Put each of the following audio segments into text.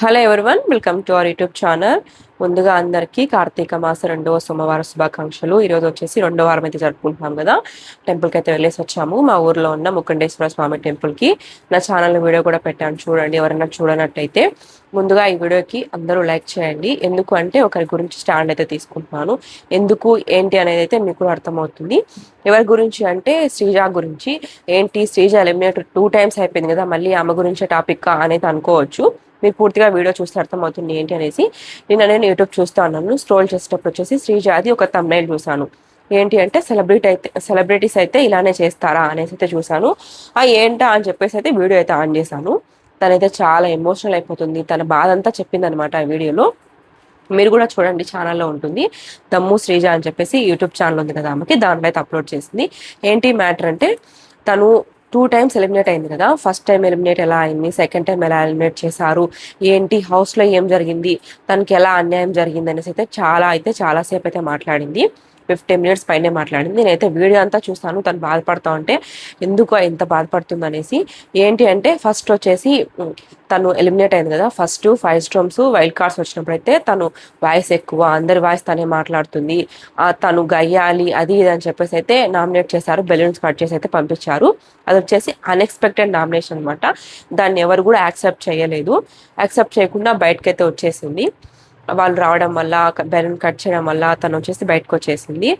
Hello everyone welcome to our YouTube channel ముందుగా అందరికీ కార్తీక మాస రెండవ సోమవారం శుభాకాంక్షలు. ఈరోజు వచ్చేసి రెండో వారం అయితే జరుపుకుంటున్నాం కదా. టెంపుల్కి అయితే వెళ్ళేసి వచ్చాము. మా ఊర్లో ఉన్న ముఖండేశ్వర స్వామి టెంపుల్కి నా ఛానల్ వీడియో కూడా పెట్టాను చూడండి. ఎవరైనా చూడనట్టయితే ముందుగా ఈ వీడియోకి అందరూ లైక్ చేయండి. ఎందుకు అంటే ఒకరి గురించి స్టాండ్ అయితే తీసుకుంటున్నాను. ఎందుకు ఏంటి అనేది అయితే మీకు కూడా అర్థమవుతుంది. ఎవరి గురించి అంటే శ్రీజ గురించి. ఏంటి శ్రీజ ఎలిమినేట్ టూ టైమ్స్ అయిపోయింది కదా. మళ్ళీ ఆమె గురించే టాపిక్ అనేది అనుకోవచ్చు. మీరు పూర్తిగా వీడియో చూస్తే అర్థమవుతుంది ఏంటి అనేసి నేను నేను యూట్యూబ్ చూస్తా ఉన్నాను. స్క్రోల్ చేసేటప్పుడు వచ్చేసి శ్రీజాది ఒక తమ్నైల్ చూసాను ఏంటి అంటే సెలబ్రిటీ అయితే సెలబ్రిటీస్ అయితే ఇలానే చేస్తారా అనేసి అయితే చూసాను ఆ ఏంటా అని చెప్పేసి అయితే వీడియో అయితే ఆన్ చేశాను. తనైతే చాలా ఎమోషనల్ అయిపోతుంది. తన బాధ అంతా చెప్పిందనమాట ఆ వీడియోలో. మీరు కూడా చూడండి ఛానల్లో ఉంటుంది. దమ్ము శ్రీజ అని చెప్పేసి యూట్యూబ్ ఛానల్ ఉంది కదా ఆమెకి. దానిపై అయితే అప్లోడ్ చేసింది. ఏంటి మ్యాటర్ అంటే తను టూ టైమ్స్ ఎలిమినేట్ అయింది కదా. ఫస్ట్ టైం ఎలిమినేట్ ఎలా అయింది? సెకండ్ టైం ఎలా ఎలిమినేట్ చేశారు? ఏంటి? హౌస్లో ఏం జరిగింది? తనకి ఎలా అన్యాయం జరిగింది అనేసి అయితే చాలా అయితే చాలాసేపు అయితే మాట్లాడింది. ఫిఫ్టీ మినిట్స్ పైనే మాట్లాడింది. నేనైతే వీడియో అంతా చూస్తాను తను బాధపడతా ఉంటే ఎందుకు ఇంత బాధపడుతుంది అనేసి ఏంటి అంటే ఫస్ట్ వచ్చేసి తను ఎలిమినేట్ అయింది కదా first five storms wild cards వచ్చినప్పుడు అయితే తను వాయిస్ ఎక్కువ అందరి వాయిస్ తనే మాట్లాడుతుంది. తను గయ్యాలి అది ఇది అని చెప్పేసి అయితే నామినేట్ చేశారు బెలూన్స్ కట్ చేసి అయితే పంపించారు. అది వచ్చేసి అన్ఎక్స్పెక్టెడ్ నామినేషన్ అనమాట దాన్ని ఎవరు కూడా యాక్సెప్ట్ చేయలేదు. యాక్సెప్ట్ చేయకుండా బయటకైతే వచ్చేసింది. వాళ్ళు రావడం వల్ల బెలూన్ కట్ చేయడం వల్ల తను వచ్చేసి బయటకు వచ్చేసింది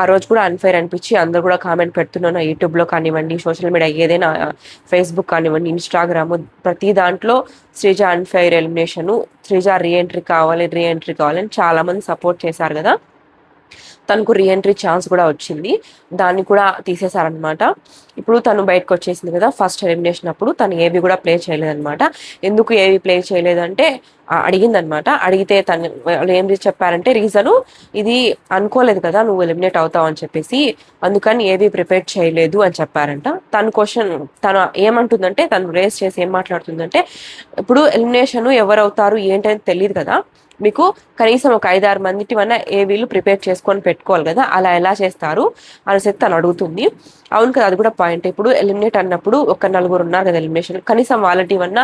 ఆ రోజు కూడా అన్ఫైర్ అనిపించి అందరు కూడా కామెంట్ పెడుతున్నాను యూట్యూబ్లో కానివ్వండి సోషల్ మీడియా ఏదైనా ఫేస్బుక్ కానివ్వండి ఇన్స్టాగ్రామ్ ప్రతి దాంట్లో Sreeja unfair elimination Sreeja reentry కావాలి రీఎంట్రీ కావాలని చాలామంది సపోర్ట్ చేశారు కదా. తనకు రీఎంట్రీ ఛాన్స్ కూడా వచ్చింది. దాన్ని కూడా తీసేశారనమాట ఇప్పుడు తను బయటకు వచ్చేసింది కదా ఫస్ట్ ఎలిమినేషన్ అప్పుడు తను ఏవి కూడా ప్లే చేయలేదనమాట ఎందుకు ఏవి ప్లే చేయలేదంటే అడిగిందనమాట అడిగితే తను వాళ్ళు ఏం చెప్పారంటే రీజను ఇది అనుకోలేదు కదా నువ్వు ఎలిమినేట్ అవుతావు అని చెప్పేసి అందుకని ఏవి ప్రిపేర్ చేయలేదు అని చెప్పారంట. తన క్వశ్చన్ తను ఏమంటుందంటే తను రేస్ చేసి ఏం మాట్లాడుతుందంటే ఇప్పుడు ఎలిమినేషన్ ఎవరు అవుతారు ఏంటని తెలియదు కదా మీకు కనీసం ఒక ఐదారు మందిటి వల్ల ఏ వీళ్ళు ప్రిపేర్ చేసుకొని పెట్టుకోవాలి కదా అలా ఎలా చేస్తారు అనేసి తను అడుగుతుంది. అవును కదా అది కూడా పాయింట్ ఇప్పుడు ఎలిమినేట్ అన్నప్పుడు ఒక నలుగురు ఉన్నారు కదా ఎలిమినేషన్ కనీసం వాళ్ళటి వల్ల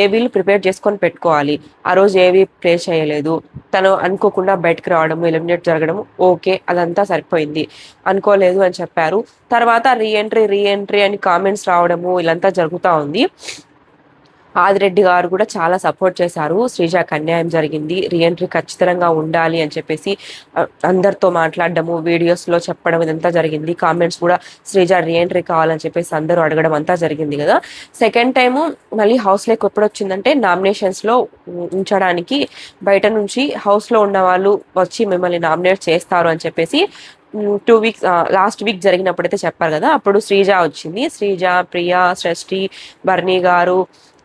ఏ వీళ్ళు ప్రిపేర్ చేసుకొని పెట్టుకోవాలి. ఆ రోజు ఏవి ప్లే చేయలేదు. తను అనుకోకుండా బయటకు రావడం ఎలిమినేట్ జరగడం ఓకే అదంతా సరిపోయింది. అనుకోలేదు అని చెప్పారు. తర్వాత రీఎంట్రీ రీఎంట్రీ అని కామెంట్స్ రావడము ఇలాంతా జరుగుతూ ఉంది. ఆదిరెడ్డి గారు కూడా చాలా సపోర్ట్ చేశారు. శ్రీజాకి అన్యాయం జరిగింది. రీఎంట్రీ ఖచ్చితంగా ఉండాలి అని చెప్పేసి అందరితో మాట్లాడడము వీడియోస్లో చెప్పడం ఇదంతా జరిగింది. కామెంట్స్ కూడా శ్రీజ రీఎంట్రీ కావాలని చెప్పేసి అందరూ అడగడం అంతా జరిగింది కదా. సెకండ్ టైము మళ్ళీ హౌస్లోకి ఎప్పుడు వచ్చిందంటే నామినేషన్స్లో ఉంచడానికి బయట నుంచి హౌస్లో ఉన్న వాళ్ళు వచ్చి మిమ్మల్ని నామినేట్ చేస్తారు అని చెప్పేసి టూ వీక్స్ లాస్ట్ వీక్ జరిగినప్పుడైతే చెప్పారు కదా. అప్పుడు శ్రీజ వచ్చింది. శ్రీజ ప్రియా సృష్టి బర్ణి గారు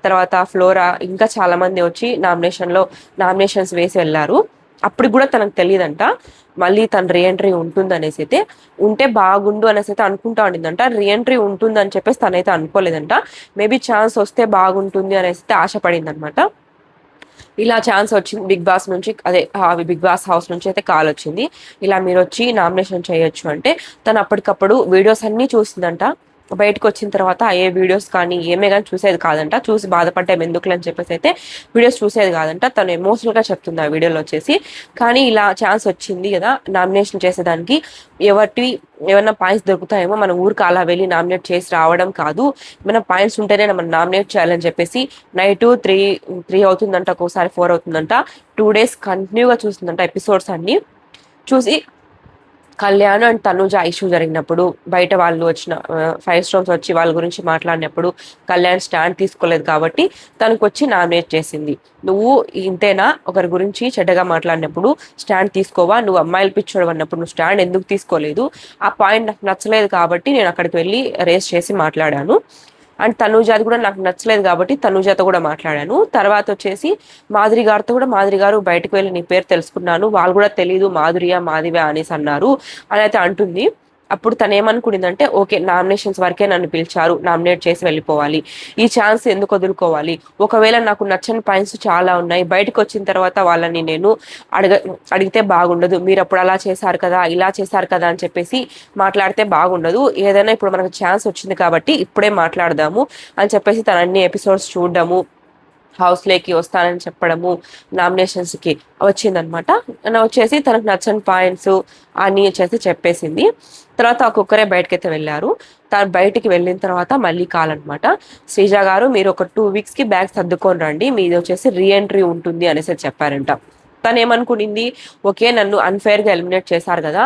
తర్వాత ఫ్లోరా ఇంకా చాలా మంది వచ్చి నామినేషన్లో నామినేషన్స్ వేసి వెళ్ళారు. అప్పుడు కూడా తనకు తెలియదంట మళ్ళీ తన రీఎంట్రీ ఉంటుంది అనేసి అయితే ఉంటే బాగుండు అనేసి అయితే అనుకుంటా ఉండిందంట. రీఎంట్రీ ఉంటుంది అని చెప్పేసి తనైతే అనుకోలేదంట. మేబీ ఛాన్స్ వస్తే బాగుంటుంది అనేసి అయితే ఆశపడింది అనమాట ఇలా ఛాన్స్ వచ్చింది బిగ్ బాస్ నుంచి అదే బిగ్ బాస్ హౌస్ నుంచి అయితే కాల్ వచ్చింది. ఇలా మీరు వచ్చి నామినేషన్ చేయొచ్చు అంటే తను అప్పటికప్పుడు వీడియోస్ అన్నీ చూసిందంట బయటకు వచ్చిన తర్వాత ఏ వీడియోస్ కానీ ఏమే కానీ చూసేది కాదంట. చూసి బాధపడ్డాం ఎందుకులు అని చెప్పేసి అయితే వీడియోస్ చూసేది కాదంట. తను ఎమోషనల్గా చెప్తుంది ఆ వీడియోలో వచ్చేసి. కానీ ఇలా ఛాన్స్ వచ్చింది కదా నామినేషన్ చేసేదానికి ఎవరి ఏమైనా పాయింట్స్ దొరుకుతాయేమో మన ఊరికి అలా వెళ్ళి నామినేట్ చేసి రావడం కాదు. ఏమైనా పాయింట్స్ ఉంటేనే మనం నామినేట్ చేయాలని చెప్పేసి నైట్ త్రీ త్రీ అవుతుందంట ఒక్కోసారి ఫోర్ అవుతుందంట. టూ డేస్ కంటిన్యూగా చూస్తుందంట ఎపిసోడ్స్ అన్ని. చూసి కళ్యాణ్ అండ్ తనుజ ఇష్యూ జరిగినప్పుడు బయట వాళ్ళు వచ్చిన ఫైవ్ స్టోన్స్ వచ్చి వాళ్ళ గురించి మాట్లాడినప్పుడు కళ్యాణ్ స్టాండ్ తీసుకోలేదు కాబట్టి తనకు వచ్చి నామినేట్ చేసింది. నువ్వు ఇంతేనా? ఒకరి గురించి చెడ్డగా మాట్లాడినప్పుడు స్టాండ్ తీసుకోవా? నువ్వు అమ్మాయిలు పిచ్చోడు అన్నప్పుడు నువ్వు స్టాండ్ ఎందుకు తీసుకోలేదు? ఆ పాయింట్ నాకు నచ్చలేదు కాబట్టి నేను అక్కడికి వెళ్ళి రేస్ చేసి మాట్లాడాను. అండ్ తనూజాది కూడా నాకు నచ్చలేదు కాబట్టి తనూజాతో కూడా మాట్లాడాను. తర్వాత వచ్చేసి మాధురి గారితో కూడా మాధురి గారు బయటకు వెళ్ళి నీ పేరు తెలుసుకున్నాను వాళ్ళు కూడా తెలియదు మాధురియా మాదివా అనేసి అన్నారు. అని అయితే అంటుంది. అప్పుడు తను ఏమనుకునిందంటే ఓకే నామినేషన్స్ వరకే నన్ను పిలిచారు నామినేట్ చేసి వెళ్ళిపోవాలి. ఈ ఛాన్స్ ఎందుకు వదులుకోవాలి? ఒకవేళ నాకు నచ్చని పాయింట్స్ చాలా ఉన్నాయి బయటకు వచ్చిన తర్వాత వాళ్ళని నేను అడగ అడిగితే బాగుండదు. మీరు అప్పుడు అలా చేశారు కదా ఇలా చేశారు కదా అని చెప్పేసి మాట్లాడితే బాగుండదు. ఏదైనా ఇప్పుడు మనకు ఛాన్స్ వచ్చింది కాబట్టి ఇప్పుడే మాట్లాడదాము అని చెప్పేసి తన అన్ని ఎపిసోడ్స్ చూడడము. హౌస్లోకి వస్తానని చెప్పడము నామినేషన్స్కి వచ్చిందనమాట. వచ్చేసి తనకు నచ్చని పాయింట్స్ అన్నీ వచ్చేసి చెప్పేసింది. తర్వాత ఒక్కొక్కరే బయటకైతే వెళ్ళారు. తను బయటికి వెళ్ళిన తర్వాత మళ్ళీ కాలనమాట శ్రీజ గారు మీరు ఒక టూ వీక్స్కి బ్యాగ్ సర్దుకొని రండి మీది వచ్చేసి రీఎంట్రీ ఉంటుంది అనేసి చెప్పారంట. తను ఏమనుకునింది ఓకే నన్ను అన్ఫేర్గా ఎలిమినేట్ చేశారు కదా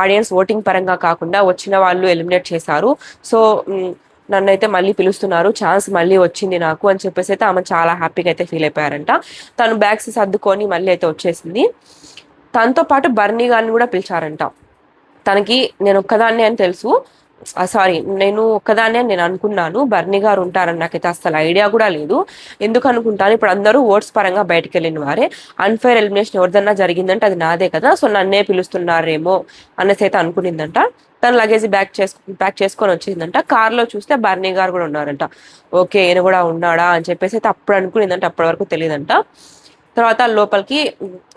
ఆడియన్స్ ఓటింగ్ పరంగా కాకుండా వచ్చిన వాళ్ళు ఎలిమినేట్ చేశారు. సో నన్ను అయితే మళ్ళీ పిలుస్తున్నారు. ఛాన్స్ మళ్ళీ వచ్చింది నాకు అని చెప్పేసి అయితే ఆమె చాలా హ్యాపీగా అయితే ఫీల్ అయిపోయారంట. తను బ్యాగ్స్ సర్దుకొని మళ్ళీ అయితే వచ్చేసింది. తనతో పాటు బర్నీ గారిని కూడా పిలిచారంట. తనకి నేను ఒక్కదాన్ని అని తెలుసు. సారీ నేను ఒక్కదాన్ని అని నేను అనుకున్నాను. బర్నీ గారు ఉంటారని నాకైతే అసలు ఐడియా కూడా లేదు. ఎందుకు అనుకుంటాను? ఇప్పుడు అందరూ ఓట్స్ పరంగా బయటకు వెళ్ళిన వారే. అన్ఫైర్ ఎలిమినేషన్ ఎవరిదన్నా జరిగిందంటే అది నాదే కదా. సో నన్నే పిలుస్తున్నారేమో అనేసి అయితే అనుకునిందంట. తను లగేజ్ బ్యాక్ చేసుకు ప్యాక్ చేసుకొని వచ్చిందంట. కార్లో చూస్తే బర్నీ గారు కూడా ఉన్నారంట. ఓకే ఈయన కూడా ఉన్నాడా? అని చెప్పేసి అయితే అప్పుడు అనుకునిందంట. అప్పటి వరకు తెలియదంట. తర్వాత లోపలికి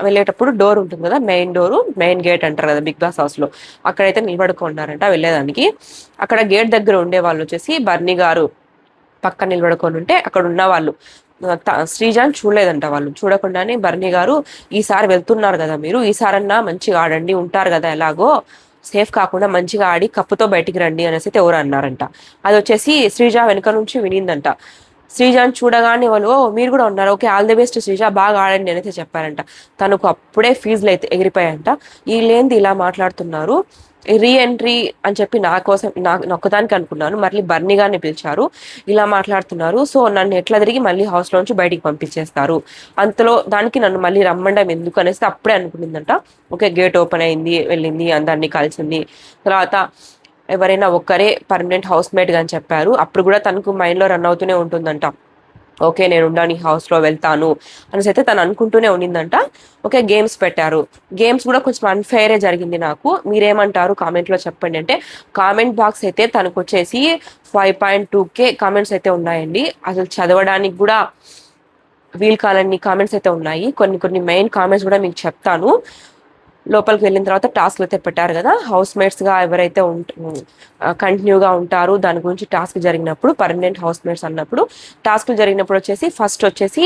వెళ్ళేటప్పుడు డోర్ ఉంటుంది కదా మెయిన్ డోరు మెయిన్ గేట్ అంటారు కదా బిగ్ బాస్ హౌస్లో. అక్కడైతే నిలబడుకున్నారంట వెళ్ళేదానికి. అక్కడ గేట్ దగ్గర ఉండే వాళ్ళు వచ్చేసి బర్నీ గారు పక్క నిలబడుకొని ఉంటే అక్కడ ఉన్న వాళ్ళు శ్రీజాన్ చూడలేదంట వాళ్ళు. చూడకుండానే బర్నీ గారు ఈసారి వెళ్తున్నారు కదా మీరు ఈసారన్నా మంచిగా ఆడండి ఉంటారు కదా ఎలాగో సేఫ్ కాకుండా మంచిగా ఆడి కప్పుతో బయటికి రండి అనేసి అయితే ఎవరు అన్నారంట. అది వచ్చేసి శ్రీజ వెనుక నుంచి వినిందంట. శ్రీజాని చూడగానే వాళ్ళు మీరు కూడా ఉన్నారు. Okay all the best Sreeja. బాగా ఆడండి అయితే చెప్పారంట. తనకు అప్పుడే ఫీజులు అయితే ఎగిరిపోయాయంట. వీళ్ళేంది ఇలా మాట్లాడుతున్నారు? రీ ఎంట్రీ అని చెప్పి నా కోసం నా నొక్కదానికి అనుకున్నాను. మళ్ళీ బర్నీ గారిని పిలిచారు. ఇలా మాట్లాడుతున్నారు. సో నన్ను ఎట్లా తిరిగి మళ్ళీ హౌస్లోంచి బయటికి పంపించేస్తారు? అంతలో దానికి నన్ను మళ్ళీ రమ్మండం ఎందుకు అనేసి అప్పుడే అనుకునిందంట. ఓకే గేట్ ఓపెన్ అయింది వెళ్ళింది అందరినీ కలిసింది. తర్వాత ఎవరైనా ఒక్కరే పర్మనెంట్ హౌస్ మేట్ అని చెప్పారు. అప్పుడు కూడా తనకు మైండ్లో రన్ అవుతూనే ఉంటుందంట. ఓకే నేను ఉండని హౌస్లో వెళ్తాను అనేసి అయితే తను అనుకుంటూనే ఉండిందంట. ఓకే గేమ్స్ పెట్టారు. గేమ్స్ కూడా కొంచెం అన్ఫేరే జరిగింది నాకు. మీరేమంటారు కామెంట్లో చెప్పండి. అంటే కామెంట్ బాక్స్ అయితే తనకు వచ్చేసి five point two K comments అయితే ఉన్నాయండి. అసలు చదవడానికి కూడా వీల్ కాలని కామెంట్స్ అయితే ఉన్నాయి. కొన్ని కొన్ని మెయిన్ కామెంట్స్ కూడా మీకు చెప్తాను. లోపలికి వెళ్ళిన తర్వాత టాస్క్లు అయితే పెట్టారు కదా హౌస్ మేట్స్గా ఎవరైతే కంటిన్యూగా ఉంటారు దాని గురించి టాస్క్ జరిగినప్పుడు పర్మనెంట్ హౌస్ మేట్స్ అన్నప్పుడు టాస్క్లు జరిగినప్పుడు వచ్చేసి ఫస్ట్ వచ్చేసి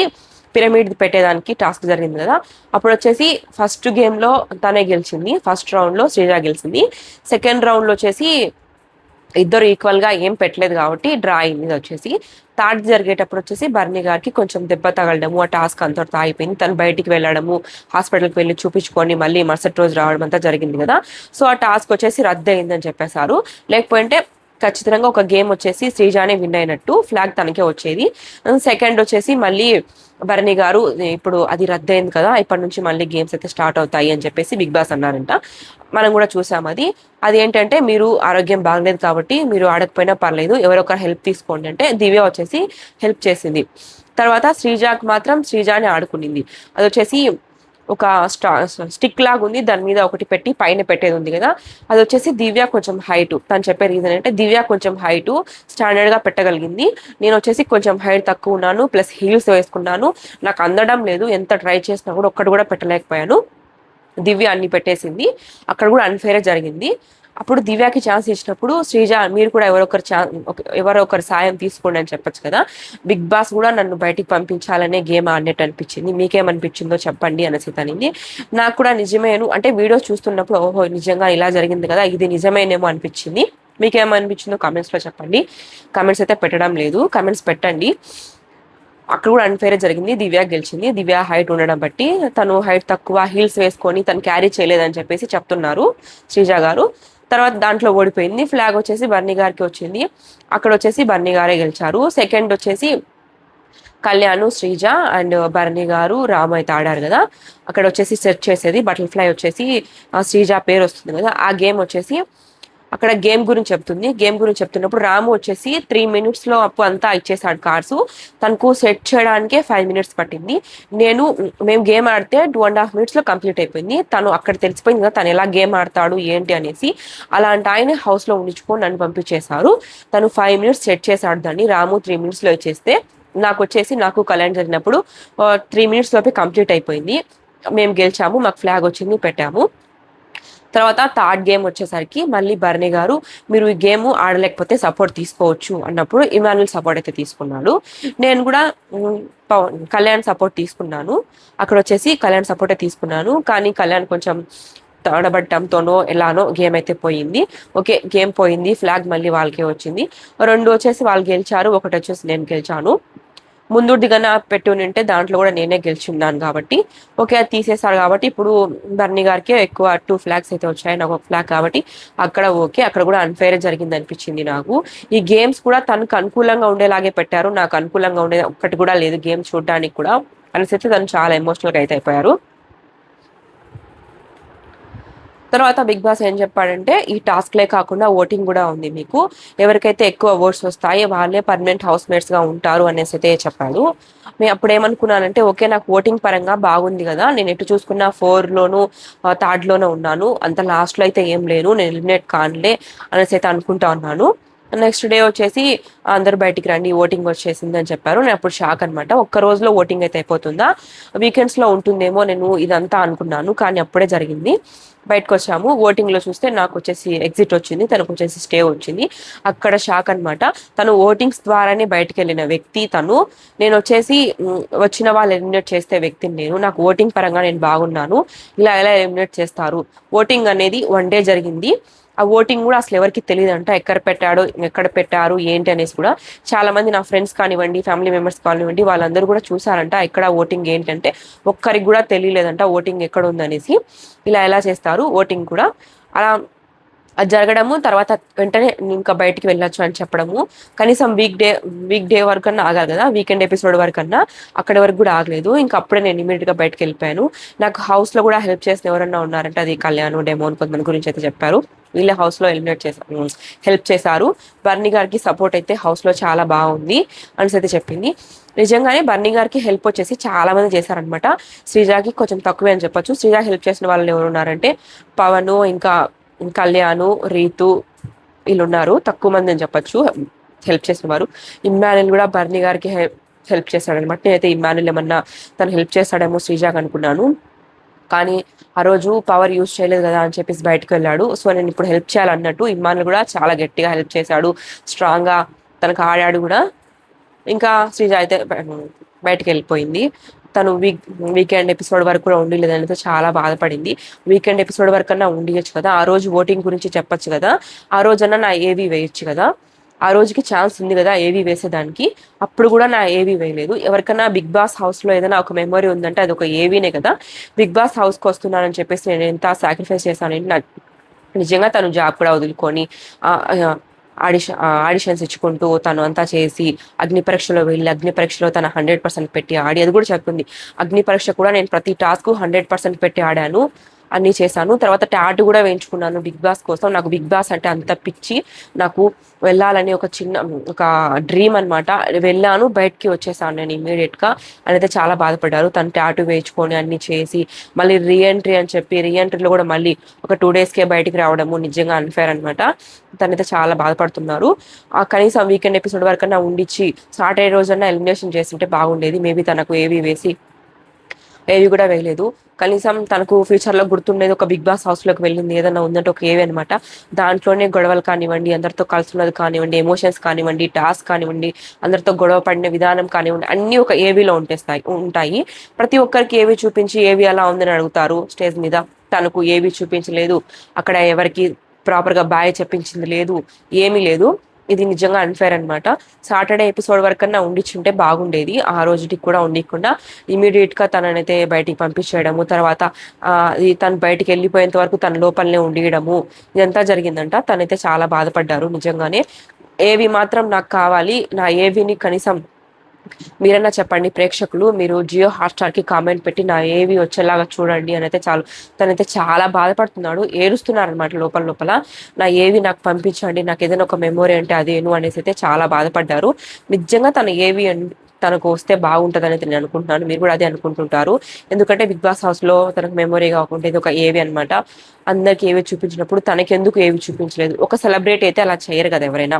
పిరమిడ్ పెట్టేదానికి టాస్క్ జరిగింది కదా అప్పుడు వచ్చేసి ఫస్ట్ గేమ్లో తనే గెలిచింది ఫస్ట్ రౌండ్లో శ్రీజ గెలిచింది సెకండ్ రౌండ్లో వచ్చేసి ఇద్దరు ఈక్వల్గా ఏం పెట్టలేదు కాబట్టి డ్రా అయింది వచ్చేసి థర్డ్ జరిగేటప్పుడు వచ్చేసి బర్నీ గారికి కొంచెం దెబ్బ తగలడము ఆ టాస్క్ అంతటితో అయిపోయింది. తను బయటికి వెళ్ళడము హాస్పిటల్కి వెళ్ళి చూపించుకొని మళ్ళీ మరుసటి రోజు రావడం అంతా జరిగింది కదా. సో ఆ టాస్క్ వచ్చేసి రద్దు అయిందని చెప్పేశారు. లేకపోతే ఖచ్చితంగా ఒక గేమ్ వచ్చేసి శ్రీజానే విన్ అయినట్టు ఫ్లాగ్ తనకే వచ్చేది. సెకండ్ వచ్చేసి మళ్ళీ భరణి గారు ఇప్పుడు అది రద్దయింది కదా ఇప్పటి నుంచి మళ్ళీ గేమ్స్ అయితే స్టార్ట్ అవుతాయి అని చెప్పేసి బిగ్ బాస్ అన్నారంట. మనం కూడా చూసాం అది. అది ఏంటంటే మీరు ఆరోగ్యం బాగలేదు కాబట్టి మీరు ఆడకపోయినా పర్లేదు ఎవరొకరు హెల్ప్ తీసుకోండి అంటే దివ్య వచ్చేసి హెల్ప్ చేసింది. తర్వాత శ్రీజాకి మాత్రం శ్రీజాని ఆడుకునింది. అది వచ్చేసి ఒక స్టా స్టిక్ లాగా ఉంది దాని మీద ఒకటి పెట్టి పైన పెట్టేది ఉంది కదా. అది వచ్చేసి దివ్య కొంచెం హైట్. తను చెప్పే రీజన్ అంటే దివ్య కొంచెం హైట్ స్టాండర్డ్గా పెట్టగలిగింది. నేను వచ్చేసి కొంచెం హైట్ తక్కువ ఉన్నాను ప్లస్ హీల్స్ వేసుకున్నాను. నాకు అందడం లేదు. ఎంత ట్రై చేసినా కూడా ఒక్కటి కూడా పెట్టలేకపోయాను. దివ్య అన్ని పెట్టేసింది. అక్కడ కూడా అన్ఫేరే జరిగింది. అప్పుడు దివ్యాకి ఛాన్స్ ఇచ్చినప్పుడు శ్రీజ మీరు కూడా ఎవరొకరు ఛాన్స్ ఎవరొకరు సాయం తీసుకోండి అని చెప్పొచ్చు కదా. బిగ్ బాస్ కూడా నన్ను బయటికి పంపించాలనే గేమ్ ఆడినట్టు అనిపించింది మీకేమనిపించిందో చెప్పండి అనేసి తనింది నాకు కూడా నిజమేను అంటే వీడియోస్ చూస్తున్నప్పుడు ఓహో నిజంగా ఇలా జరిగింది కదా ఇది నిజమేనేమో అనిపించింది. మీకేమనిపించిందో కామెంట్స్లో చెప్పండి. కామెంట్స్ అయితే పెట్టడం లేదు. కామెంట్స్ పెట్టండి. అక్కడ కూడా అన్ఫేర్ జరిగింది. దివ్య గెలిచింది. దివ్య హైట్ ఉండడం బట్టి తను హైట్ తక్కువ హీల్స్ వేసుకొని తను క్యారీ చేయలేదని చెప్పేసి చెప్తున్నారు శ్రీజ గారు. తర్వాత దాంట్లో ఓడిపోయింది. ఫ్లాగ్ వచ్చేసి బర్నీ గారికి వచ్చింది. అక్కడ వచ్చేసి బర్నీ గారే గెలిచారు. సెకండ్ వచ్చేసి కళ్యాణ్ శ్రీజ అండ్ భరణి గారు రామ్ అయితే ఆడారు కదా. అక్కడ వచ్చేసి సెర్చ్ చేసేది బటర్ఫ్లై వచ్చేసి శ్రీజ పేరు వస్తుంది కదా. ఆ గేమ్ వచ్చేసి అక్కడ గేమ్ గురించి చెప్తుంది. గేమ్ గురించి చెప్తున్నప్పుడు రాము వచ్చేసి త్రీ మినిట్స్లో అప్పు అంతా ఇచ్చేసాడు కార్స్ తనకు సెట్ చేయడానికే ఫైవ్ మినిట్స్ పట్టింది. నేను మేము గేమ్ ఆడితే టూ అండ్ హాఫ్ మినిట్స్లో కంప్లీట్ అయిపోయింది. తను అక్కడ తెలిసిపోయింది కదా తను ఎలా గేమ్ ఆడతాడు ఏంటి అనేసి. అలాంటి ఆయన హౌస్లో ఉండించుకొని నన్ను పంపించేశారు. తను ఫైవ్ మినిట్స్ సెట్ చేశాడు దాన్ని. రాము త్రీ మినిట్స్లో ఇచ్చేస్తే నాకు వచ్చేసి నాకు కళ్యాణ్ జరిగినప్పుడు త్రీ మినిట్స్ లోపే కంప్లీట్ అయిపోయింది. మేము గెలిచాము మాకు ఫ్లాగ్ వచ్చింది పెట్టాము. తర్వాత థర్డ్ గేమ్ వచ్చేసరికి మళ్ళీ బర్నీ గారు మీరు ఈ గేమ్ ఆడలేకపోతే సపోర్ట్ తీసుకోవచ్చు అన్నప్పుడు ఇమానుల్ సపోర్ట్ అయితే తీసుకున్నాడు. నేను కూడా కళ్యాణ్ సపోర్ట్ తీసుకున్నాను. అక్కడ వచ్చేసి కళ్యాణ్ సపోర్టే తీసుకున్నాను. కానీ కళ్యాణ్ కొంచెం తడబట్టంతోనో ఎలానో గేమ్ అయితే పోయింది. ఓకే గేమ్ పోయింది. ఫ్లాగ్ మళ్ళీ వాళ్ళకే వచ్చింది. రెండు వచ్చేసి వాళ్ళు గెలిచారు ఒకటి వచ్చేసి నేను గెలిచాను. ముందు దిగన పెట్టి ఉంటే దాంట్లో కూడా నేనే గెలిచున్నాను కాబట్టి. ఓకే అది తీసేశారు కాబట్టి ఇప్పుడు బర్నీ గారికి ఎక్కువ టూ ఫ్లాగ్స్ అయితే వచ్చాయి. నాకు ఒక ఫ్లాగ్ కాబట్టి అక్కడ ఓకే అక్కడ కూడా అన్ఫేర్ జరిగింది అనిపించింది నాకు. ఈ గేమ్స్ కూడా తనకు అనుకూలంగా ఉండేలాగే పెట్టారు. నాకు అనుకూలంగా ఉండే ఒక్కటి కూడా లేదు. గేమ్ చూడడానికి కూడా. అనేసి అయితే తను చాలా ఎమోషనల్గా అయితే అయిపోయారు. తర్వాత బిగ్ బాస్ ఏం చెప్పాడంటే ఈ టాస్క్లే కాకుండా ఓటింగ్ కూడా ఉంది మీకు. ఎవరికైతే ఎక్కువ ఓట్స్ వస్తాయో వాళ్ళే పర్మనెంట్ హౌస్ మేట్స్గా ఉంటారు అనేసి అయితే చెప్పాడు. మేము అప్పుడు ఏమనుకున్నానంటే ఓకే నాకు ఓటింగ్ పరంగా బాగుంది కదా నేను ఎటు చూసుకున్న ఫోర్ లోను థర్డ్లోనే ఉన్నాను. అంత లాస్ట్లో అయితే ఏం లేను నేను ఎలిమినేట్ కానులే అనేసి అయితే అనుకుంటా ఉన్నాను. నెక్స్ట్ డే వచ్చేసి అందరు బయటికి రండి ఓటింగ్ వచ్చేసింది అని చెప్పారు. నేను అప్పుడు షాక్ అనమాట ఒక్క రోజులో ఓటింగ్ అయితే అయిపోతుందా? వీకెండ్స్లో ఉంటుందేమో నేను ఇదంతా అనుకున్నాను కానీ అప్పుడే జరిగింది. బయటకు వచ్చాము ఓటింగ్లో చూస్తే నాకు వచ్చేసి ఎగ్జిట్ వచ్చింది తనకు వచ్చేసి స్టే వచ్చింది. అక్కడ షాక్ అనమాట తను ఓటింగ్స్ ద్వారానే బయటకు వెళ్ళిన వ్యక్తి తను. నేను వచ్చేసి వచ్చిన వాళ్ళు ఎలిమినేట్ చేస్తే వ్యక్తిని నేను. నాకు ఓటింగ్ పరంగా నేను బాగున్నాను. ఇలా ఎలా ఎలిమినేట్ చేస్తారు. ఓటింగ్ అనేది వన్ డే జరిగింది. ఆ ఓటింగ్ కూడా అసలు ఎవరికి తెలియదంట. ఎక్కడ పెట్టాడు ఎక్కడ పెట్టారు ఏంటి అనేసి కూడా చాలా మంది నా ఫ్రెండ్స్ కానివ్వండి ఫ్యామిలీ మెంబర్స్ కానివ్వండి వాళ్ళందరూ కూడా చూసారంట ఎక్కడ ఓటింగ్ ఏంటంటే ఒక్కరికి కూడా తెలియలేదంట ఓటింగ్ ఎక్కడ ఉందనేసి. ఇలా ఎలా చేస్తారు? ఓటింగ్ కూడా. అలా అది జరగడము తర్వాత వెంటనే ఇంకా బయటికి వెళ్ళొచ్చు అని చెప్పడము. కనీసం వీక్ డే వీక్ డే వరకు అన్నా ఆగాలి కదా వీకెండ్ ఎపిసోడ్ వరకు అన్నా అక్కడి వరకు కూడా ఆగలేదు. ఇంకా అప్పుడే నేను ఇమీడియట్గా బయటకు వెళ్ళిపోయాను. నాకు హౌస్లో కూడా హెల్ప్ చేసిన ఎవరన్నా ఉన్నారంటే అది కళ్యాణ్ డెమోన్ కొంతమంది గురించి అయితే చెప్పారు. వీళ్ళ హౌస్లో ఎలిమినేట్ చేశారు హెల్ప్ చేశారు. బర్నీ గారికి సపోర్ట్ అయితే హౌస్లో చాలా బాగుంది అనేసి అయితే చెప్పింది. నిజంగానే బర్నీ గారికి హెల్ప్ వచ్చేసి చాలా మంది చేశారనమాట శ్రీజాకి కొంచెం తక్కువే అని చెప్పొచ్చు. శ్రీజా హెల్ప్ చేసిన వాళ్ళు ఎవరు ఉన్నారంటే పవన్ ఇంకా కళ్యాణు రీతు వీళ్ళు ఉన్నారు తక్కువ మంది అని చెప్పొచ్చు. హెల్ప్ చేసేవారు ఇమ్మానుల్ కూడా బర్నీ గారికి హెల్ప్ చేశాడనమాట నేనైతే ఇమ్మానుల్ ఏమన్నా తను హెల్ప్ చేస్తాడేమో శ్రీజాకి అనుకున్నాను. కానీ ఆ రోజు పవర్ యూజ్ చేయలేదు కదా అని చెప్పేసి బయటకు వెళ్ళాడు. సో నేను ఇప్పుడు హెల్ప్ చేయాలన్నట్టు ఇమ్మానుల్ కూడా చాలా గట్టిగా హెల్ప్ చేశాడు. స్ట్రాంగ్గా తనకు ఆడాడు కూడా. ఇంకా శ్రీజ అయితే బయటకు వెళ్ళిపోయింది. తను వీక్ వీకెండ్ ఎపిసోడ్ వరకు కూడా ఉండలేదని చాలా బాధపడింది. వీకెండ్ ఎపిసోడ్ వరకు అన్నా ఉండవచ్చు కదా. ఆ రోజు ఓటింగ్ గురించి చెప్పొచ్చు కదా. ఆ రోజన్నా నా ఏవి వేయచ్చు కదా. ఆ రోజుకి ఛాన్స్ ఉంది కదా ఏవి వేసేదానికి. అప్పుడు కూడా నా ఏవి వేయలేదు. ఎవరికైనా బిగ్ బాస్ హౌస్లో ఏదైనా ఒక మెమరీ ఉందంటే అది ఒక ఏవీనే కదా. బిగ్ బాస్ హౌస్కి వస్తున్నానని చెప్పేసి నేను ఎంత సాక్రిఫైస్ చేశానంటే నా నిజంగా తను జాబ్ కూడా వదులుకొని ఆడిషన్ ఆడిషన్స్ ఇచ్చుకుంటూ తను అంతా చేసి అగ్ని పరీక్షలో వెళ్ళి అగ్ని పరీక్షలో తన హండ్రెడ్ పర్సెంట్ పెట్టి ఆడి అది కూడా చెప్పింది. అగ్ని పరీక్ష కూడా నేను ప్రతి టాస్క్ హండ్రెడ్ పర్సెంట్ పెట్టి ఆడాను. అన్ని చేశాను. తర్వాత టాట్ కూడా వేయించుకున్నాను బిగ్ బాస్ కోసం. నాకు బిగ్ బాస్ అంటే అంత పిచ్చి. నాకు వెళ్ళాలని ఒక చిన్న ఒక డ్రీమ్ అనమాట వెళ్ళాను బయటకి వచ్చేసాను నేను ఇమీడియట్గా అయితే చాలా బాధపడ్డారు. తను ట్యాటూ వేయించుకొని అన్ని చేసి మళ్ళీ రీఎంట్రీ అని చెప్పి రీఎంట్రీలో కూడా మళ్ళీ ఒక టూ డేస్కే బయటికి రావడము నిజంగా అన్ఫేర్ అనమాట తనైతే చాలా బాధపడుతున్నారు. ఆ కనీసం వీకెండ్ ఎపిసోడ్ వరకన్నా ఉండిచ్చి సాటర్డే రోజన్నా ఎలిమినేషన్ చేస్తుంటే బాగుండేది. మేబీ తనకు ఏవి వేసి ఏవి కూడా వేయలేదు. కనీసం తనకు ఫ్యూచర్లో గుర్తుండేది ఒక బిగ్ బాస్ హౌస్లోకి వెళ్ళింది. ఏదైనా ఉందంటే ఒక ఏవి అనమాట దాంట్లోనే గొడవలు కానివ్వండి అందరితో కలుసున్నది కానివ్వండి ఎమోషన్స్ కానివ్వండి టాస్క్ కానివ్వండి అందరితో గొడవ పడిన విధానం కానివ్వండి అన్ని ఒక ఏవీలో ఉంటేస్తాయి ఉంటాయి. ప్రతి ఒక్కరికి ఏవి చూపించి ఏవి అలా ఉందని అడుగుతారు స్టేజ్ మీద. తనకు ఏవి చూపించలేదు. అక్కడ ఎవరికి ప్రాపర్గా బాయ్ చెప్పించింది లేదు. ఏమీ లేదు. ఇది నిజంగా అన్ఫేర్ అనమాట సాటర్డే ఎపిసోడ్ వరకన్నా ఉండిచ్చుంటే బాగుండేది. ఆ రోజుకి కూడా ఉండకుండా ఇమీడియట్గా తననైతే బయటికి పంపించేయడము తర్వాత తను బయటికి వెళ్ళిపోయేంత వరకు తన లోపలనే ఉండేయడము ఇదంతా జరిగిందంట. తనైతే చాలా బాధపడ్డారు నిజంగానే. ఏవి మాత్రం నాకు కావాలి నా ఏవిని కనీసం మీరన్నా చెప్పండి ప్రేక్షకులు మీరు జియో హాట్స్టార్కి కామెంట్ పెట్టి నా ఏవి వచ్చేలాగా చూడండి అని అయితే చాలు. తనైతే చాలా బాధపడుతున్నాడు ఏడుస్తున్నారనమాట లోపల లోపల. నా ఏవి నాకు పంపించండి నాకు ఏదైనా ఒక మెమోరీ అంటే అదేను అనేసి అయితే చాలా బాధపడ్డారు. నిజంగా తన ఏవి తనకు వస్తే బాగుంటుంది అనేది నేను అనుకుంటున్నాను మీరు కూడా అదే అనుకుంటుంటారు. ఎందుకంటే బిగ్ బాస్ హౌస్లో తనకు మెమొరీ కాకుండా ఇది ఒక ఏవి అనమాట అందరికి ఏవి చూపించినప్పుడు తనకెందుకు ఏవి చూపించలేదు. ఒక సెలబ్రేట్ అయితే అలా చేయరు కదా ఎవరైనా.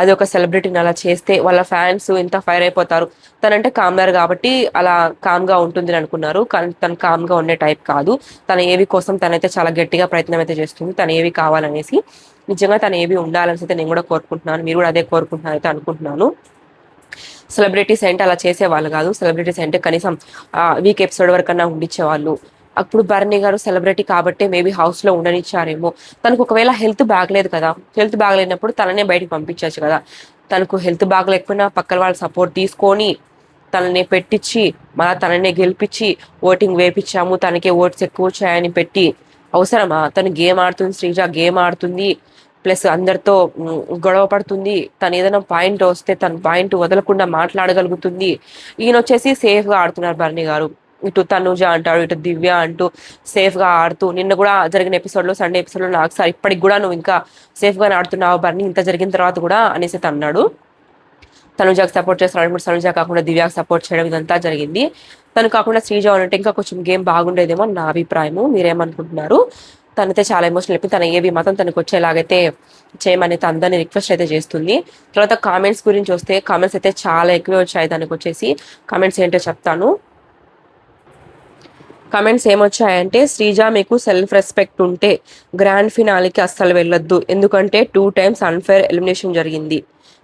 అది ఒక సెలబ్రిటీని అలా చేస్తే వాళ్ళ ఫ్యాన్స్ ఇంత ఫైర్ అయిపోతారు. తనంటే కామ్నర్ కాబట్టి అలా కామ్గా ఉంటుంది అనుకున్నారు. కానీ తను కామ్గా ఉండే టైప్ కాదు. తన ఏవి కోసం తనైతే చాలా గట్టిగా ప్రయత్నం అయితే చేస్తుంది. తను ఏవి కావాలనేసి నిజంగా తను ఏవి ఉండాలని అయితే నేను కూడా కోరుకుంటున్నాను. మీరు కూడా అదే కోరుకుంటున్నాను అయితే అనుకుంటున్నాను. సెలబ్రిటీస్ అంటే అలా చేసేవాళ్ళు కాదు. సెలబ్రిటీస్ అంటే కనీసం వీక్ ఎపిసోడ్ వరకన్నా ఉండిచ్చేవాళ్ళు. అప్పుడు బర్నీ గారు సెలబ్రిటీ కాబట్టి మేబీ హౌస్లో ఉండనిచ్చారేమో. తనకు ఒకవేళ హెల్త్ బాగలేదు కదా హెల్త్ బాగలేనప్పుడు తననే బయటకు పంపించవచ్చు కదా. తనకు హెల్త్ బాగలేకపోయినా పక్కన వాళ్ళ సపోర్ట్ తీసుకొని తనని పెట్టించి మళ్ళీ తననే గెలిపించి ఓటింగ్ వేపించాము తనకే ఓట్స్ ఎక్కువ వచ్చాయని పెట్టి అవసరమా? తను గేమ్ ఆడుతుంది శ్రీజ గేమ్ ఆడుతుంది ప్లస్ అందరితో గొడవ పడుతుంది తను ఏదైనా పాయింట్ వస్తే తన పాయింట్ వదలకుండా మాట్లాడగలుగుతుంది. ఈయన వచ్చేసి సేఫ్గా ఆడుతున్నారు బర్నీ గారు. ఇటు తనుజ అంటాడు ఇటు దివ్య అంటూ సేఫ్గా ఆడుతూ నిన్న కూడా జరిగిన ఎపిసోడ్లో సండే ఎపిసోడ్లో నాకు సార్ ఇప్పటికి కూడా నువ్వు ఇంకా సేఫ్గా ఆడుతున్నావు బర్నీ ఇంత జరిగిన తర్వాత కూడా అనేసి అన్నాడు. తనుజాకి సపోర్ట్ చేస్తాడు ఇప్పుడు తనుజా కాకుండా దివ్యాకి సపోర్ట్ చేయడం ఇదంతా జరిగింది. తను కాకుండా శ్రీజ అంటే ఇంకా కొంచెం గేమ్ బాగుండేదేమో నా అభిప్రాయము మీరేమనుకుంటున్నారు? తనైతే చాలా ఎమోషనల్ చెప్పి తన ఏవి మాత్రం తనకు వచ్చేలాగైతే చేయమని అందరినీ రిక్వెస్ట్ అయితే చేస్తుంది. తర్వాత కామెంట్స్ గురించి వస్తే కామెంట్స్ అయితే చాలా ఎక్కువే వచ్చాయి దానికి వచ్చేసి. కామెంట్స్ ఏంటో చెప్తాను. కమెంట్స్ ఏమొచ్చాయంటే శ్రీజ మీకు సెల్ఫ్ రెస్పెక్ట్ ఉంటే గ్రాండ్ ఫినాలికి అస్సలు వెళ్ళొద్దు. ఎందుకంటే టూ టైమ్స్ అన్ఫేర్ ఎలిమినేషన్ జరిగింది.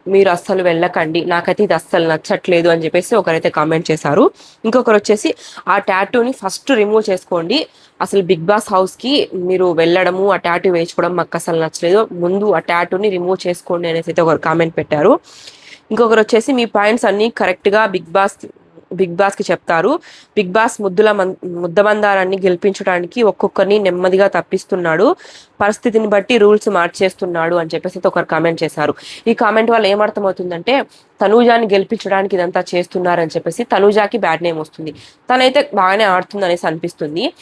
మీరు అస్సలు వెళ్ళకండి. నాకైతే ఇది అస్సలు నచ్చట్లేదు అని చెప్పేసి ఒకరైతే కామెంట్ చేశారు. ఇంకొకరు వచ్చేసి ఆ ట్యాటూని ఫస్ట్ రిమూవ్ చేసుకోండి. అసలు బిగ్ బాస్ హౌస్కి మీరు వెళ్ళడము ఆ ట్యాటూ వేయించుకోవడం మాకు అసలు నచ్చలేదు. ముందు ఆ టాటూని రిమూవ్ చేసుకోండి అనేసి అయితే ఒకరు కామెంట్ పెట్టారు. ఇంకొకరు వచ్చేసి మీ పాయింట్స్ అన్ని కరెక్ట్గా బిగ్ బాస్ బిగ్ బాస్కి చెప్తారు. బిగ్ బాస్ ముద్దుల ముద్దబందారాన్ని గెలిపించడానికి ఒక్కొక్కరిని నెమ్మదిగా తప్పిస్తున్నాడు. పరిస్థితిని బట్టి రూల్స్ మార్చేస్తున్నాడు అని చెప్పేసి ఒకరు కామెంట్ చేశారు. ఈ కామెంట్ వల్ల ఏమర్థమవుతుందంటే తనూజాని గెలిపించడానికి ఇదంతా చేస్తున్నారని చెప్పేసి తనూజాకి బ్యాడ్ నేమ్ వస్తుంది. తనైతే బాగానే ఆడుతుంది అనేసి అనిపిస్తుంది.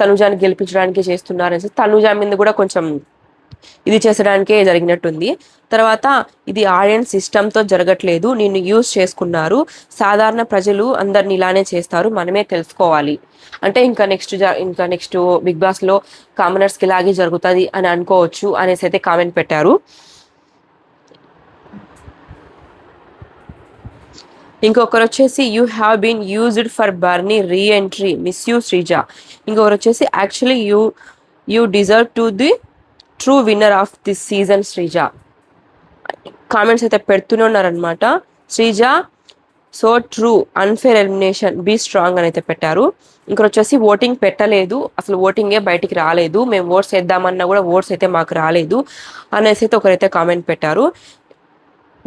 తనూజాని గెలిపించడానికి చేస్తున్నారని తనూజా మీద కూడా కొంచెం ఇది చేసడానికే జరిగినట్టుంది. తర్వాత ఇది ఆడియన్స్ సిస్టంతో జరగట్లేదు నిన్ను యూజ్ చేసుకున్నారు. సాధారణ ప్రజలు అందరిని ఇలానే చేస్తారు మనమే తెలుసుకోవాలి. అంటే ఇంకా నెక్స్ట్ ఇంకా నెక్స్ట్ బిగ్ బాస్లో కామనర్స్కి ఇలాగే జరుగుతుంది అని అనుకోవచ్చు అనేసి అయితే కామెంట్ పెట్టారు. ఇంకొకరు వచ్చేసి you have been used for బర్నీ re entry miss you Sreeja ఇంకొకరు వచ్చేసి actually you you deserve to the true winner of this season Sreeja comments అయితే పెడుతూనే ఉన్నారనమాట Sreeja so true unfair elimination be strong అని అయితే పెట్టారు. ఇంకొక వచ్చేసి ఓటింగ్ పెట్టలేదు. అసలు ఓటింగే బయటికి రాలేదు. మేము ఓట్స్ వేద్దామన్నా కూడా ఓట్స్ అయితే మాకు రాలేదు అనేసి అయితే ఒకరైతే కామెంట్ పెట్టారు.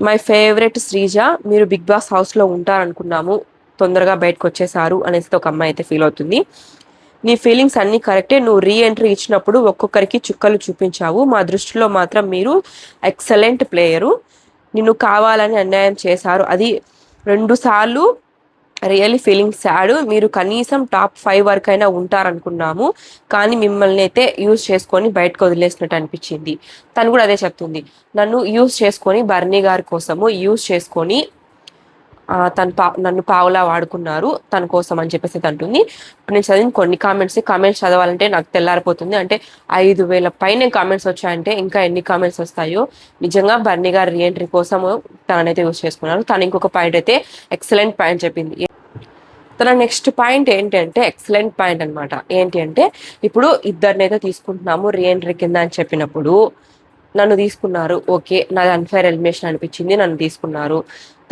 మై ఫేవరెట్ శ్రీజ మీరు బిగ్ బాస్ హౌస్లో ఉంటారనుకున్నాము. తొందరగా బయటకు వచ్చేసారు అనేసి ఒక అమ్మాయి అయితే ఫీల్ అవుతుంది. నీ ఫీలింగ్స్ అన్నీ కరెక్టే నువ్వు రీ ఎంట్రీ ఇచ్చినప్పుడు ఒక్కొక్కరికి చుక్కలు చూపించావు. మా దృష్టిలో మాత్రం మీరు ఎక్సలెంట్ ప్లేయరు నిన్ను కావాలని అన్యాయం చేశారు. అది రెండు సార్లు రియల్లీ ఫీలింగ్ సాడ్ మీరు కనీసం టాప్ ఫైవ్ వరకు అయినా ఉంటారనుకున్నాము. కానీ మిమ్మల్ని అయితే యూజ్ చేసుకొని బయటకు వదిలేసినట్టు అనిపించింది. తను కూడా అదే చెప్తుంది. నన్ను యూజ్ చేసుకొని బర్నీ గారి కోసము యూజ్ చేసుకొని తను పా నన్ను పావులా వాడుకున్నారు తన కోసం అని చెప్పేసి అంటుంది. ఇప్పుడు నేను చదివిన కొన్ని కామెంట్స్ కామెంట్స్ చదవాలంటే నాకు తెల్లారిపోతుంది. అంటే ఐదు వేల పైన కామెంట్స్ వచ్చాయంటే ఇంకా ఎన్ని కామెంట్స్ వస్తాయో నిజంగా బర్నీ గారు రీఎంట్రీ కోసం తననైతే యూజ్ చేసుకున్నారు. తను ఇంకొక పాయింట్ అయితే ఎక్సలెంట్ పాయింట్ చెప్పింది. తన నెక్స్ట్ పాయింట్ ఏంటంటే ఎక్సలెంట్ పాయింట్ అనమాట ఏంటి అంటే ఇప్పుడు ఇద్దరినైతే తీసుకుంటున్నాము రీఎంట్రీ కింద అని చెప్పినప్పుడు నన్ను తీసుకున్నారు. ఓకే నాది అన్ఫైర్ ఎలిమినేషన్ అనిపించింది నన్ను తీసుకున్నారు.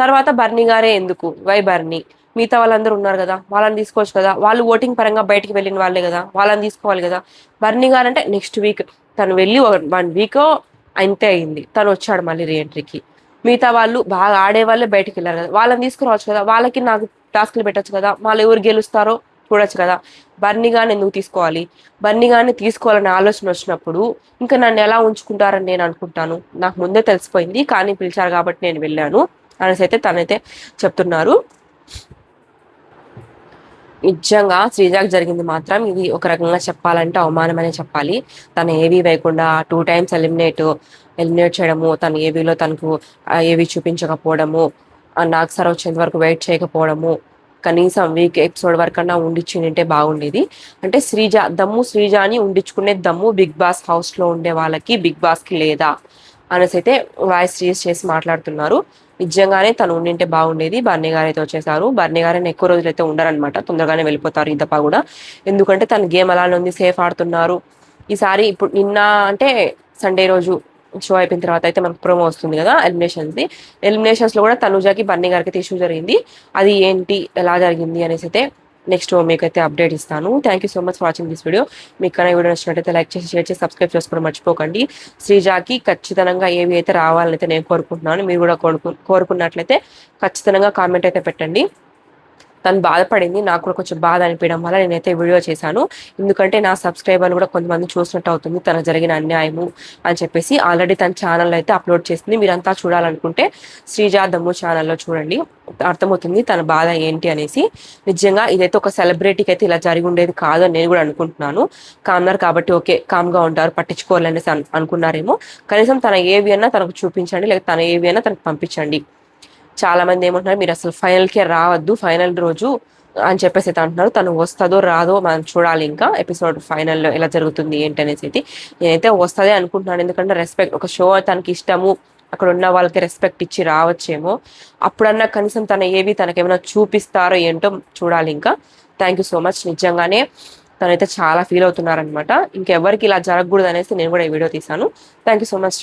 తర్వాత బర్నీ గారే ఎందుకు? Why Barney? మిగతా వాళ్ళందరూ ఉన్నారు కదా వాళ్ళని తీసుకోవచ్చు కదా వాళ్ళు ఓటింగ్ పరంగా బయటికి వెళ్ళిన వాళ్ళే కదా వాళ్ళని తీసుకోవాలి కదా. బర్నీ గారు అంటే నెక్స్ట్ వీక్ తను వెళ్ళి వన్ వీక్ అంతే అయింది. తను వచ్చాడు మళ్ళీ రీఎంట్రీకి మిగతా వాళ్ళు బాగా ఆడే వాళ్ళే బయటికి వెళ్ళారు కదా వాళ్ళని తీసుకురావచ్చు కదా వాళ్ళకి నాకు టాస్క్లు పెట్టచ్చు కదా వాళ్ళు ఎవరు గెలుస్తారో చూడొచ్చు కదా. బర్నిగానే ఎందుకు తీసుకోవాలి? బర్నిగానే తీసుకోవాలనే ఆలోచన వచ్చినప్పుడు ఇంకా నన్ను ఎలా ఉంచుకుంటారని నేను అనుకుంటాను. నాకు ముందే తెలిసిపోయింది కానీ పిలిచారు కాబట్టి నేను వెళ్ళాను. అనేసి అయితే తనైతే చెప్తున్నారు. నిజంగా శ్రీజాకి జరిగింది మాత్రం ఇది ఒక రకంగా చెప్పాలంటే అవమానం అనే చెప్పాలి. తను ఏవి వేయకుండా టూ టైమ్స్ ఎలిమినేట్ ఎలిమినేట్ చేయడము తను ఏవీలో తనకు ఏవి చూపించకపోవడము నాకు సార్ వచ్చేంత వరకు వెయిట్ చేయకపోవడము కనీసం వీక్ ఎపిసోడ్ వరకన్నా ఉండిచ్చిందంటే బాగుండేది. అంటే శ్రీజ దమ్ము శ్రీజ అని ఉండించుకునే దమ్ము బిగ్ బాస్ హౌస్లో ఉండే వాళ్ళకి బిగ్ బాస్కి లేదా. అనేసి అయితే వాయిస్ రీస్ చేసి మాట్లాడుతున్నారు. నిజంగానే తను ఉండింటే బాగుండేది. బర్నీ గారు అయితే వచ్చేసారు. బర్నీ గారు ఎక్కువ రోజులు అయితే ఉండరనమాట తొందరగానే వెళ్ళిపోతారు ఈ దఫా కూడా. ఎందుకంటే తను గేమ్ అలానే ఉంది సేఫ్ ఆడుతున్నారు. ఈసారి ఇప్పుడు నిన్న అంటే సండే రోజు షో అయిపోయిన తర్వాత అయితే మనకు ప్రోమో వస్తుంది కదా ఎలిమినేషన్స్ది. ఎలిమినేషన్స్లో కూడా తనుజాకి బన్నీ గారికి అయితే ఇష్యూ జరిగింది. అది ఏంటి ఎలా జరిగింది అనేసి అయితే నెక్స్ట్ మీకు అయితే అప్డేట్ ఇస్తాను. Thank you so much for watching this video మీకు కన్నా వీడియో నచ్చినట్లయితే లైక్ చేసి షేర్ చేసి సబ్స్క్రైబ్ చేసుకోవడం మర్చిపోకండి. శ్రీజాకి ఖచ్చితంగా ఏవి అయితే రావాలని అయితే నేను కోరుకుంటున్నాను. మీరు కూడా కోరుకు కోరుకున్నట్లయితే ఖచ్చితంగా కామెంట్ అయితే పెట్టండి. తను బాధపడింది. నాకు కూడా కొంచెం బాధ అనిపించడం వల్ల నేనైతే వీడియో చేశాను. ఎందుకంటే నా సబ్స్క్రైబర్లు కూడా కొంతమంది చూసినట్టు అవుతుంది. తన జరిగిన అన్యాయము అని చెప్పేసి ఆల్రెడీ తన ఛానల్ అయితే అప్లోడ్ చేసింది. మీరంతా చూడాలనుకుంటే శ్రీజాదమ్ము ఛానల్లో చూడండి. అర్థమవుతుంది తన బాధ ఏంటి అనేసి. నిజంగా ఇదైతే ఒక సెలబ్రిటీకి అయితే ఇలా జరిగి ఉండేది కాదు అని నేను కూడా అనుకుంటున్నాను. కామ్నార్ కాబట్టి ఓకే కామ్గా ఉంటారు పట్టించుకోవాలనేసి అనుకున్నారేమో. కనీసం తన ఏవి అన్నా తనకు చూపించండి. లేక తన ఏవి అన్నా తనకు పంపించండి. చాలా మంది ఏమంటున్నారు మీరు అసలు ఫైనల్కే రావద్దు ఫైనల్ రోజు అని చెప్పేసి అయితే అంటున్నారు. తను వస్తుందో రాదో మనం చూడాలి ఇంకా ఎపిసోడ్ ఫైనల్లో ఎలా జరుగుతుంది ఏంటి అనేసి అయితే నేనైతే వస్తుందే అనుకుంటున్నాను. ఎందుకంటే రెస్పెక్ట్ ఒక షో తనకి ఇష్టము అక్కడ ఉన్న వాళ్ళకి రెస్పెక్ట్ ఇచ్చి రావచ్చేమో. అప్పుడన్నా కనీసం తన ఏవి తనకేమైనా చూపిస్తారో ఏంటో చూడాలి ఇంకా. థ్యాంక్ యూ సో మచ్ నిజంగానే తనైతే చాలా ఫీల్ అవుతున్నారనమాట ఇంకెవరికి ఇలా జరగకూడదు అనేసి నేను కూడా ఈ వీడియో తీశాను. Thank you so much